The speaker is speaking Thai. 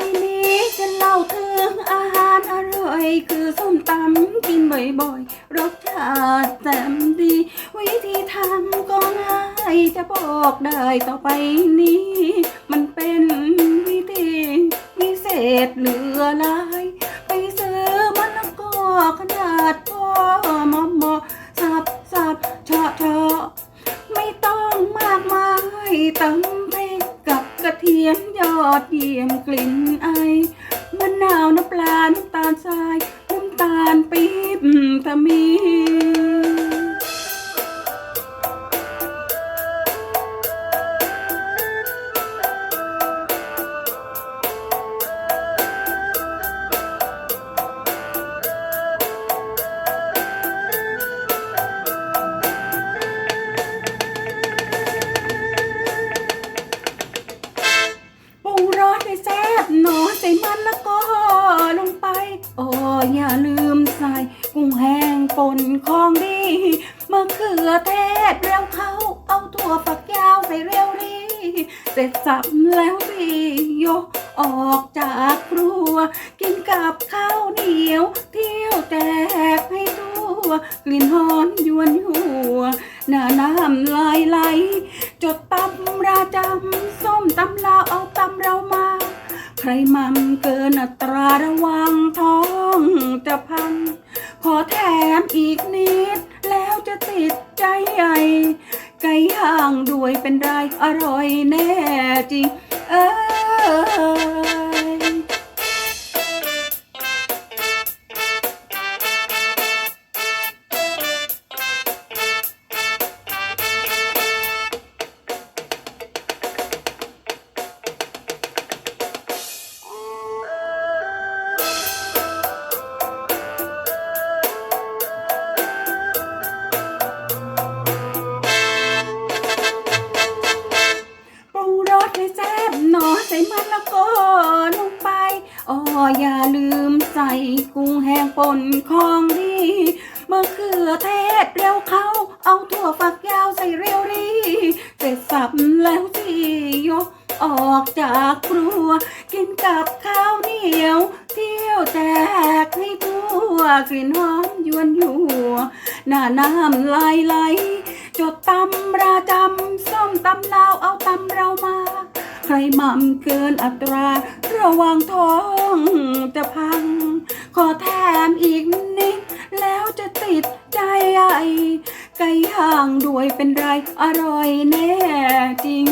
ไปนี้จะเล่าถึงอาหารอร่อย คือส้มตำกินบ่อยๆ รสชาติแจ่มดี วิธีทำก็ง่ายจะบอกได้ต่อไปนี้ มันเป็นวิธีพิเศษเหลือลาย ไปซื้อมะละกอขนาดพอเหมอมอสับสับเฉาะเฉาะไม่ต้องมากมายตัง เทียมยอดเยี่ยมกลิ่นไอ ให้แซ่บหนอใส่มันแล้วก็ลงไปโอ้อย่าลืมใส่กุ้งแห้งป่นของดีมะเขือเทศเร็วเข้าเอาถั่วฝักยาวใส่เร็วดีเสร็จสับแล้วสิยกออกจากครัว กินกับข้าวเหนียว เที่ยวแจกให้ทั่ว กลิ่นหอมยวนหัวหน้าน้ำลายไหล จดตำ ใครมันเกินอัตราระวังท้องจะพัง ขอแถมอีกนิด แล้วจะติดใจใหญ่ ไก่ย่างด้วยเป็นไรอร่อยแน่จริง เออ อ๋ออย่าลืมใส่กุ้งแห้งป่นของดีมะเขือเทศเร็วเข้า เอาถั่วฝักยาวใส่เร็วดีเสร็จสับแล้วสิยกออกจากครัว กินกับข้าวเหนียว เที่ยวแจกให้ทั่วกลิ่นหอมยวนยัวหน้าน้ำลายไหลจดตำราจำส้มตำลาวเอาตำเรามา ใครหม่ำเกินอัตรา ระวังท้องจะพัง ขอแถมอีกนิด แล้วจะติดใจใหญ่ไก่ย่างด้วยเป็นไรอร่อยแน่จริง